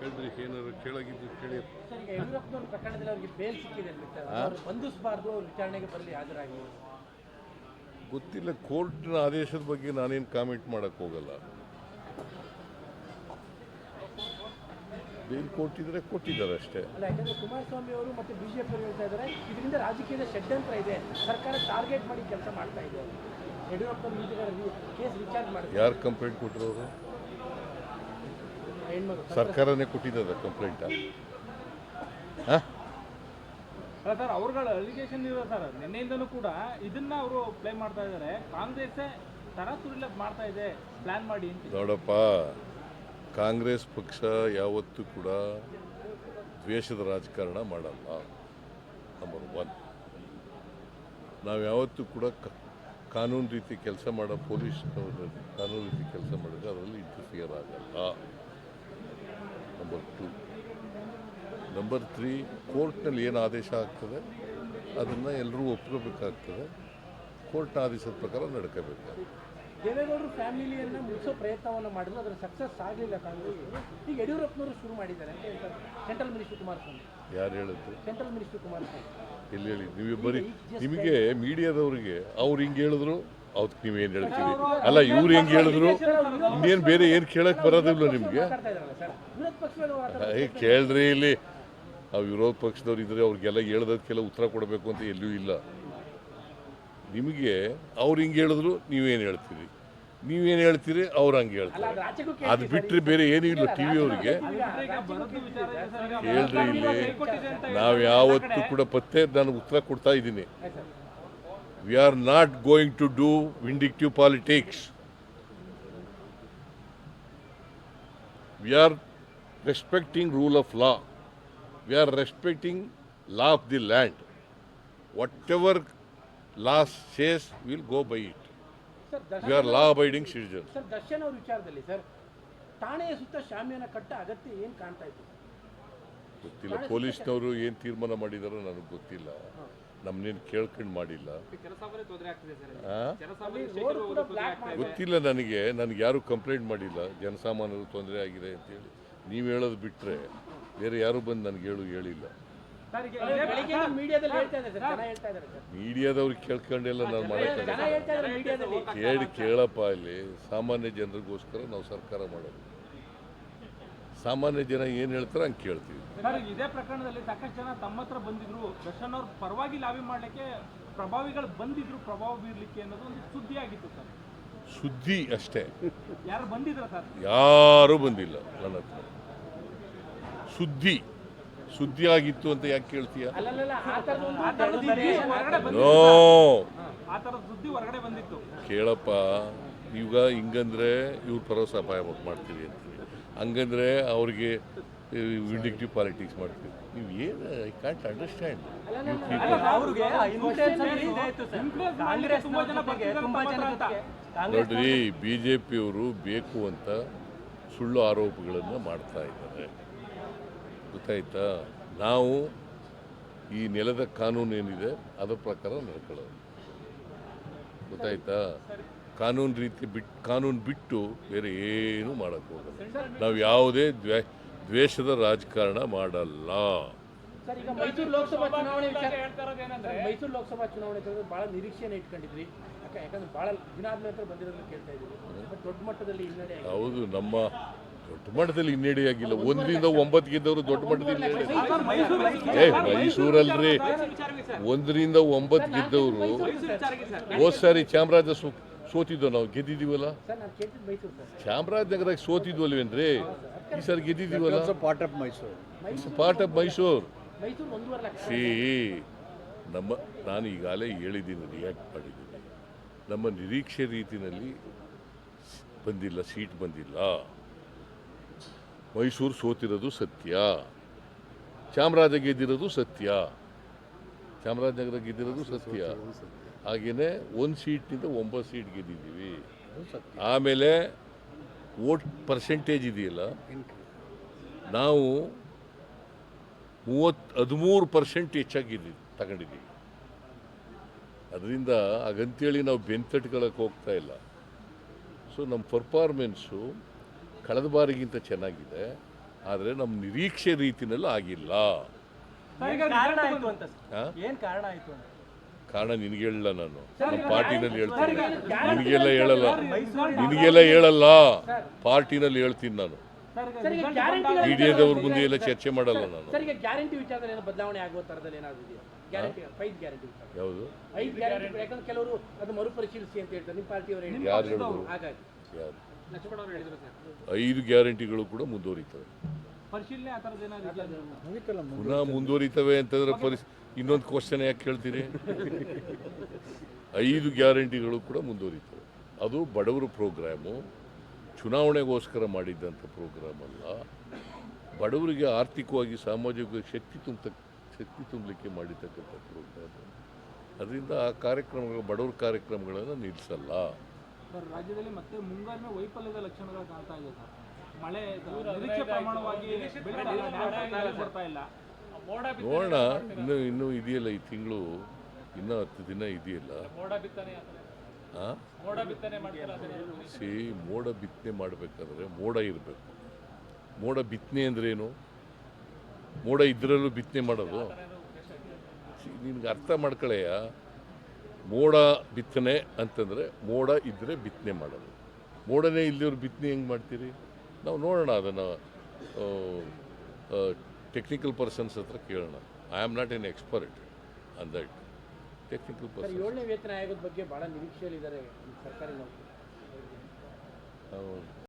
ಹೇಳ್ರಿ ಏನಾದ್ರು ಕೇಳಾಗಿದ್ದು ಕೇಳಿ. ಸರ್ ಈಗ ಯಡಿಯೂರಪ್ಪನವ್ರ ಪ್ರಕರಣದಲ್ಲಿ ಅವರಿಗೆ ಬೇಲ್ ಸಿಕ್ಕಿದೆ ಅಂದ್ಬಿಟ್ಟು ಅವ್ರು ಬಂಧಿಸಬಾರ್ದು ಅವ್ರು ವಿಚಾರಣೆಗೆ ಬರಲಿ ಹಾಜರಾಗಿ ಗೊತ್ತಿಲ್ಲ ಕೋರ್ಟ್ನ ಆದೇಶದ ಬಗ್ಗೆ ನಾನೇನು ಕಾಮೆಂಟ್ ಮಾಡಕ್ ಹೋಗಲ್ಲ. ಬೇಲ್ ಕೊಟ್ಟಿದ್ರೆ ಕೊಟ್ಟಿದ್ದಾರೆ ಅಷ್ಟೇ. ಅಲ್ಲ ಯಾಕಂದ್ರೆ ಕುಮಾರಸ್ವಾಮಿ ಅವರು ಮತ್ತೆ ಬಿಜೆಪಿ ಅವರು ಹೇಳ್ತಾ ಇದ್ದಾರೆ ಇದರಿಂದ ರಾಜಕೀಯದ ಷಡ್ಯಂತ್ರ ಇದೆ. ಸರ್ಕಾರ ಟಾರ್ಗೆಟ್ ಮಾಡಿ ಕೆಲಸ ಮಾಡ್ತಾ ಇದೆ. ಯಡಿಯೂರಪ್ಪ ವಿರುದ್ಧ ಕೇಸ್ ವಿಚಾರಣೆ ಮಾಡಿದ್ರು. ಯಾರು ಕಂಪ್ಲೇಂಟ್ ಕೊಟ್ಟರು ಅವರು? ಹೆಣ್ಮಗಳು ಸರ್ಕಾರನೇ ಕೊಟ್ಟಿದ್ದದ ಕಂಪ್ಲೇಂಟ ಹಾಂ ಸರ್ ಅವ್ರಗಳ ಅಲಿಗೇಷನ್ ಇರೋ ಸರ್ ನಿನ್ನೆಯಿಂದಲೂ ಕೂಡ ಇದನ್ನ ಅವರು ಪ್ಲೇ ಮಾಡ್ತಾ ಇದ್ದಾರೆ. ಕಾಂಗ್ರೆಸ್ ತರಾತುರಿಲ ಮಾಡ್ತಾ ಇದೆ. ಪ್ಲಾನ್ ಮಾಡಿ ಅಂತ. ನೋಡಪ್ಪ ಕಾಂಗ್ರೆಸ್ ಪಕ್ಷ ಯಾವತ್ತೂ ಕೂಡ ದ್ವೇಷದ ರಾಜಕಾರಣ ಮಾಡಲ್ಲ. ನಂಬರ್ ಒನ್ ನಾವು ಯಾವತ್ತೂ ಕೂಡ ಕಾನೂನು ರೀತಿ ಕೆಲಸ ಮಾಡೋ ಪೊಲೀಸ್ ಕಾನೂನು ರೀತಿ ಕೆಲಸ ಮಾಡಿದ್ರೆ ಅದರಲ್ಲಿ ಇಂಟರ್ಫಿಯರ್ ಆಗಲ್ಲ. ನಂಬರ್ ಟು ನಂಬರ್ ತ್ರೀ ಕೋರ್ಟ್ನಲ್ಲಿ ಏನು ಆದೇಶ ಆಗ್ತದೆ? ಅದನ್ನು ಎಲ್ಲರೂ ಒಪ್ಕೋಬೇಕಾಗ್ತದೆ. ಕೋರ್ಟ್ನ ಆದೇಶದ ಪ್ರಕಾರ ನಡ್ಕೋಬೇಕು ದೇವೇಗೌಡರು ಫ್ಯಾಮಿಲಿಯನ್ನು ಮುಗಿಸೋ ಪ್ರಯತ್ನವನ್ನು ಮಾಡಿದ್ರು ಅದರ ಸಕ್ಸಸ್ ಆಗಲಿಲ್ಲ ಕಾಂಗ್ರೆಸ್ ಈಗ ಯಡಿಯೂರಪ್ಪನವರು ಶುರು ಮಾಡಿದ್ದಾರೆ. ಅಂತ ಹೇಳ್ತಾರೆ. Central minister Kumaraswamy. ಯಾರು ಹೇಳಿದ್ರು ಸೆಂಟ್ರಲ್ ಮಿನಿಸ್ಟರ್ ಕುಮಾರಸ್ವಾಮಿ. ಎಲ್ಲಿ ಹೇಳಿ ನೀವು ಬರೀ ನಿಮಗೆ ಮೀಡಿಯಾದವರಿಗೆ ಅವ್ರು ಹಿಂಗೆ ಹೇಳಿದ್ರು? ಅವತ್ತು ಏನು ಹೇಳ್ತೀವಿ ಅಲ್ಲ, ಇವ್ರು ಹೆಂಗೆ ಹೇಳಿದ್ರು? ಇನ್ನೇನು ಬೇರೆ ಏನು ಕೇಳಕ್ಕೆ ಬರೋದಿಲ್ಲ ನಿಮಗೆ? ಕೇಳ್ರಿ ಇಲ್ಲಿ. ಆ ವಿರೋಧ ಪಕ್ಷದವ್ರು ಇದ್ರೆ ಅವ್ರಿಗೆಲ್ಲ ಹೇಳ್ದಕ್ಕೆಲ್ಲ ಉತ್ತರ ಕೊಡಬೇಕು ಅಂತ ಎಲ್ಲೂ ಇಲ್ಲ. ನಿಮಗೆ ಅವ್ರು ಹಿಂಗೆ ಹೇಳಿದ್ರು ನೀವೇನು ಹೇಳ್ತೀರಿ? ನೀವೇನು ಹೇಳ್ತೀರಿ, ಅವ್ರು ಹಂಗೆ ಹೇಳ್ತಾರೆ. ಅದು ಬಿಟ್ಟರೆ ಬೇರೆ ಏನೂ ಇಲ್ಲ ಟಿ ವಿ ಅವ್ರಿಗೆ. ಹೇಳ್ರಿ ಇಲ್ಲಿ. ನಾವು ಯಾವತ್ತೂ ಕೂಡ ಪತ್ತೆ, ನಾನು ಉತ್ತರ ಕೊಡ್ತಾ ಇದ್ದೀನಿ. We are not going to do vindictive politics. We are respecting rule of law. We are respecting law of the land. Whatever law says, we'll go by it. We are We are law-abiding citizens. Sir Darshan ಅವ್ರ ವಿಚಾರದಲ್ಲಿ sir ಠಾಣೆಯ ಸುತ್ತ ಶಾಮಿಯಾನ ಕಟ್ಟ ಅಗತ್ಯ ಏನು ಕಾಣ್ತಾ ಇತ್ತು ಗೊತ್ತಿಲ್ಲ ಪೊಲೀಸ್ನವರು ಏನು ತೀರ್ಮಾನ ಮಾಡಿದಾರೋ ನನಗೆ ಗೊತ್ತಿಲ್ಲ ನಮ್ಮನ್ನೇನು ಕೇಳ್ಕೊಂಡು ಮಾಡಿಲ್ಲ. ಗೊತ್ತಿಲ್ಲ ನನಗೆ ನನಗೆ ಯಾರು ಕಂಪ್ಲೇಂಟ್ ಮಾಡಿಲ್ಲ. ಜನಸಾಮಾನ್ಯರು ತೊಂದರೆ ಆಗಿದೆ ಅಂತೇಳಿ. ನೀವು ಹೇಳೋದು ಬಿಟ್ಟರೆ ಬೇರೆ ಯಾರು ಬಂದು ನನಗೆ ಹೇಳು ಹೇಳಿಲ್ಲ. ಸರ್ ಈಗ ಬೆಳಿಗ್ಗೆ ಮೀಡಿಯಾದಲ್ಲಿ ಹೇಳ್ತಾ ಇದ್ದಾರೆ ಸರ್ ಜನ ಹೇಳ್ತಾ ಇದ್ದಾರೆ ಸರ್. ಮೀಡಿಯಾದವ್ರಿಗೆ ಕೇಳ್ಕೊಂಡೆಲ್ಲ ನಾನು ಹೇಳ್ತಾ ಕೇಳಿ ಕೇಳಪ್ಪ ಇಲ್ಲಿ ಸಾಮಾನ್ಯ ಜನರಿಗೋಸ್ಕರ ನಾವು ಸರ್ಕಾರ ಮಾಡೋದು. ಸಾಮಾನ್ಯ ಜನ ಏನು ಹೇಳ್ತಾರೆ ಹಂಗೆ ಕೇಳ್ತೀವಿ. ಸರ್ ಇದೇ ಪ್ರಕರಣದಲ್ಲಿ ಸಾಕಷ್ಟು ಜನ ತಮ್ಮ ಹತ್ರ ಬಂದಿದ್ರು. ದರ್ಶನ್ ಅವ್ರ ಪರವಾಗಿ ಲಾಬಿ ಮಾಡಲಿಕ್ಕೆ ಪ್ರಭಾವಿಗಳು ಬಂದಿದ್ರು. ಪ್ರಭಾವ ಬೀರ್ಲಿಕ್ಕೆ ಅನ್ನೋದು ಒಂದು ಸುದ್ದಿ ಆಗಿತ್ತು ಸರ್. ಸುದ್ದಿ ಅಷ್ಟೇ. ಯಾರು ಬಂದಿದ್ರ ಸರ್? ಯಾರೂ ಬಂದಿಲ್ಲ ನನ್ನ ಹತ್ರ. ಸುದ್ದಿ. ಸುದ್ದಿ ಆಗಿತ್ತು ಅಂತ ಯಾಕೆ ಕೇಳ್ತೀಯ? ಆ ಸುದ್ದಿ ಹೊರಗಡೆ ಬಂದಿತ್ತು ನೋ. ಆ ಥರದ ಸುದ್ದಿ ಹೊರಗಡೆ ಬಂದಿತ್ತು. ಕೇಳಪ್ಪ ಈಗ ಹಿಂಗಂದ್ರೆ ಇವ್ರು ಪರೋಸ ಅಪಾಯ ಮಾಡ್ತೀವಿ ಅಂತೀವಿ ಹಂಗಂದ್ರೆ ಅವ್ರಿಗೆ ವಿಡಿಕ್ಟಿವ್ ಪಾಲಿಟಿಕ್ಸ್ ಮಾಡ್ತೀವಿ. ನೀವು ಏನು ಐ ಕಾಂಟ್ ಅಂಡರ್ಸ್ಟ್ಯಾಂಡ್. ನೋಡ್ರಿ ಬಿ ಜೆ ಪಿಯವರು ಬೇಕು ಅಂತ ಸುಳ್ಳು ಆರೋಪಗಳನ್ನು ಮಾಡ್ತಾ ಇದ್ದಾರೆ. ಗೊತ್ತಾಯ್ತಾ? ನಾವು ಈ ನೆಲದ ಕಾನೂನು ಏನಿದೆ ಅದರ ಪ್ರಕಾರ ನಡ್ಕೊಳ್ಳೋದು. ಗೊತ್ತಾಯ್ತಾ? ಕಾನೂನು ರೀತಿ ಬಿಟ್ಟು ಕಾನೂನು ಬಿಟ್ಟು ಬೇರೆ ಏನೂ ಮಾಡೋಕ್ಕೆ ಹೋಗಲ್ಲ. ನಾವು ಯಾವುದೇ ದ್ವೇ ದ್ವೇಷದ ರಾಜಕಾರಣ ಮಾಡಲ್ಲ. ಮೈಸೂರು ಲೋಕಸಭಾ ಚುನಾವಣೆ ಮೈಸೂರು ಲೋಕಸಭಾ ಚುನಾವಣೆ ಭಾಳ ನಿರೀಕ್ಷೆನ ಇಟ್ಕೊಂಡಿದ್ರಿ. ಯಾಕಂದ್ರೆ ಭಾಳ ದಿನ ಆದ್ಮೇಲೆ ಬಂದಿರೋದನ್ನ ಕೇಳ್ತಾ ಇದ್ದೀವಿ. ದೊಡ್ಡ ಮಟ್ಟದಲ್ಲಿ ಹಿನ್ನಡೆ. ಹೌದು ನಮ್ಮ ದೊಡ್ಡ ಮಟ್ಟದಲ್ಲಿ ಹಿನ್ನಡೆ ಆಗಿಲ್ಲ. ಒಂದರಿಂದ ಒಂಬತ್ತು ಗೆದ್ದವರು ದೊಡ್ಡ ಮಟ್ಟದಲ್ಲಿ ಹಿನ್ನಡೆ ಏ ಮೈಸೂರಲ್ರಿ. ಒಂದರಿಂದ ಒಂಬತ್ತು ಗೆದ್ದವರು ಹೋದ್ ಸಾರಿ ಚಾಮರಾಜ ಸೋ ಸೋತಿದ್ದೋ ನಾವು? ಗೆದ್ದಿದ್ದೀವಲ್ಲ? ಸರ್ ನಾನು ಕೇಳ್ತಿದ್ದು ಮೈಸೂರು ಸರ್. ಚಾಮರಾಜನಗರ ಸೋತಿದ್ವಲ್ವೇನ್ರಿ ಈ ಸಲ ಗೆದ್ದಿದ್ದೀವಲ್ಲ? Part of Mysuru. Part of Mysuru. Mysuru ಒಂದೂವರೆ ಲಕ್ಷ. ಸಿ ನಮ್ಮ ನಾನು ಈಗಾಗಲೇ ಹೇಳಿದ್ದೀನಿ ರಿಯಾಕ್ಟ್ ಮಾಡಿದ್ದೀನಿ. ನಮ್ಮ ನಿರೀಕ್ಷೆ ರೀತಿಯಲ್ಲಿ ಬಂದಿಲ್ಲ ಸೀಟ್ ಬಂದಿಲ್ಲ. ಮೈಸೂರು ಸೋತಿರೋದು ಸತ್ಯ. ಚಾಮರಾಜ ಗೆದ್ದಿರೋದು ಸತ್ಯ. ಚಾಮರಾಜನಗರ ಗೆದ್ದಿರೋದು ಸತ್ಯ. ಹಾಗೆಯೇ ಒಂದು ಸೀಟ್ನಿಂದ ಒಂಬತ್ತು ಸೀಟ್ ಗೆದ್ದಿದ್ದೀವಿ. ಆಮೇಲೆ ವೋಟ್ ಪರ್ಸೆಂಟೇಜ್ ಇದೆಯಲ್ಲ? ನಾವು ಮೂವತ್ತು ಹದಿಮೂರು ಪರ್ಸೆಂಟ್ ಹೆಚ್ಚಾಗಿದ್ದೀವಿ ತಗೊಂಡಿದ್ದೀವಿ. ಅದರಿಂದ ಹಾಗಂತೇಳಿ ನಾವು ಬೆಂತಟ್ಕೊಳ್ಳೋಕೆ ಹೋಗ್ತಾ ಇಲ್ಲ. ಸೊ ನಮ್ಮ ಪರ್ಫಾರ್ಮೆನ್ಸು ಕಳೆದ ಬಾರಿಗಿಂತ ಚೆನ್ನಾಗಿದೆ. ಆದರೆ ನಮ್ಮ ನಿರೀಕ್ಷೆ ರೀತಿಯಲ್ಲೂ ಆಗಿಲ್ಲ. ಏನ್ ಕಾರಣ ಆಯ್ತು ಅಂತ ಕಾರಣ ನಿನಗೆ ಹೇಳಲ್ಲ ನಾನು. ನಮ್ಮ ಪಾರ್ಟಿನಲ್ಲಿ ಹೇಳ್ತೀನಿ. ನಿನಗೆಲ್ಲ ಹೇಳಲ್ಲ. ನಿನಗೆಲ್ಲ ಹೇಳಲ್ಲ. ಪಾರ್ಟಿನಲ್ಲಿ ಹೇಳ್ತೀನಿ ನಾನು. ಬಂದಾಗ- ಮೀಡಿಯಾದವ್ರ ಮುಂದೆ ಎಲ್ಲ ಚರ್ಚೆ ಮಾಡಲ್ಲ ನಾನು. ಸರ್ ಗ್ಯಾರಂಟಿ ವಿಚಾರದಲ್ಲಿ ಏನೋ ಬದಲಾವಣೆ ಆಗುವ ತರದಲ್ಲಿ ಏನಾದ್ರು ಇದೆಯಾ? ಗ್ಯಾರಂಟಿ ಐದು ಗ್ಯಾರಂಟಿ ವಿಚಾರ. ಯಾವುದು? ಐದು ಗ್ಯಾರಂಟಿ ಯಾಕಂದ್ರೆ ಕೆಲವರು ಅದು ಮರುಪರಿಶೀಲಿಸಿ ಅಂತ ಹೇಳ್ತಾರೆ. ನಿಮ್ಮ ಪಾರ್ಟಿಯವರು ಯಾರು ಹೇಳಿದ್ರು? ಹಾಗಾಗಿ. ಯಾರು? ಅವರು ಹೇಳಿದ್ರು ಸರ್. ಐದು ಗ್ಯಾರಂಟಿಗಳು ಕೂಡ ಮುಂದುವರಿತವೆ. ಪುನಃ ಮುಂದುವರಿತವೆ ಅಂತಂದ್ರೆ ಪರಿಸ್ ಇನ್ನೊಂದು ಕ್ವಶನ್ ಯಾಕೆ ಕೇಳ್ತೀರಿ? ಐದು ಗ್ಯಾರಂಟಿಗಳು ಕೂಡ ಮುಂದುವರಿತವೆ. ಅದು ಬಡವರ ಪ್ರೋಗ್ರಾಮು ಚುನಾವಣೆಗೋಸ್ಕರ ಮಾಡಿದ್ದಂಥ ಪ್ರೋಗ್ರಾಮ್ ಅಲ್ಲ ಬಡವರಿಗೆ ಆರ್ಥಿಕವಾಗಿ ಸಾಮಾಜಿಕವಾಗಿ ಶಕ್ತಿ ತುಂಬ ಶಕ್ತಿ ತುಂಬಲಿಕ್ಕೆ ಮಾಡಿರ್ತಕ್ಕಂಥ ಪ್ರೋಗ್ರಾಮ್. ಅದರಿಂದ ಆ ಕಾರ್ಯಕ್ರಮಗಳು ಬಡವರ ಕಾರ್ಯಕ್ರಮಗಳನ್ನು ನಿಲ್ಲಿಸಲ್ಲ ರಾಜ್ಯದಲ್ಲಿ ಮತ್ತೆ ಮುಂಗಾರಿನ ವೈಫಲ್ಯದ ಲಕ್ಷಣಗಳು ಕಾಣ್ತಾ ಇದೆ ಸರ್. ಮಳೆ ನಿರೀಕ್ಷೆ ಪ್ರಮಾಣವಾಗಿ ಬರ್ತಾ ಇಲ್ಲ, ನೋಡೋಣ ಇನ್ನು ಇನ್ನೂ ಇದೆಯಲ್ಲ ಈ ತಿಂಗಳು ಇನ್ನೂ ಹತ್ತು ದಿನ ಇದೆಯಲ್ಲ. ಆ? ಸಿ ಮೋಡ ಬಿತ್ತನೆ ಮಾಡಬೇಕಾದ್ರೆ ಮೋಡ ಇರಬೇಕು. ಮೋಡ ಬಿತ್ತನೆ ಅಂದ್ರೇನು ಮೋಡ ಇದ್ರಲ್ಲೂ ಬಿತ್ತನೆ ಮಾಡೋದು? ನಿನ್ಗೆ ಅರ್ಥ ಮಾಡ್ಕೊಳ್ಳೆಯ ಮೋಡ ಬಿತ್ತನೆ ಅಂತಂದರೆ ಮೋಡ ಇದ್ದರೆ ಬಿತ್ತನೆ ಮಾಡೋದು. ಮೋಡನೇ ಇಲ್ಲದವ್ರು ಬಿತ್ತನೆ ಹೆಂಗೆ ಮಾಡ್ತೀರಿ? ನಾವು ನೋಡೋಣ ಅದನ್ನು ಟೆಕ್ನಿಕಲ್ ಪರ್ಸನ್ಸ್ ಹತ್ರ ಕೇಳೋಣ. I am not an expert on that technical person ಏಳನೇ ವೇತನ ಆಯೋಗದ ಬಗ್ಗೆ ಭಾಳ ನಿರೀಕ್ಷೆಯಲ್ಲಿದ್ದಾರೆ ಸರ್ಕಾರಿ ನೌಕರಿ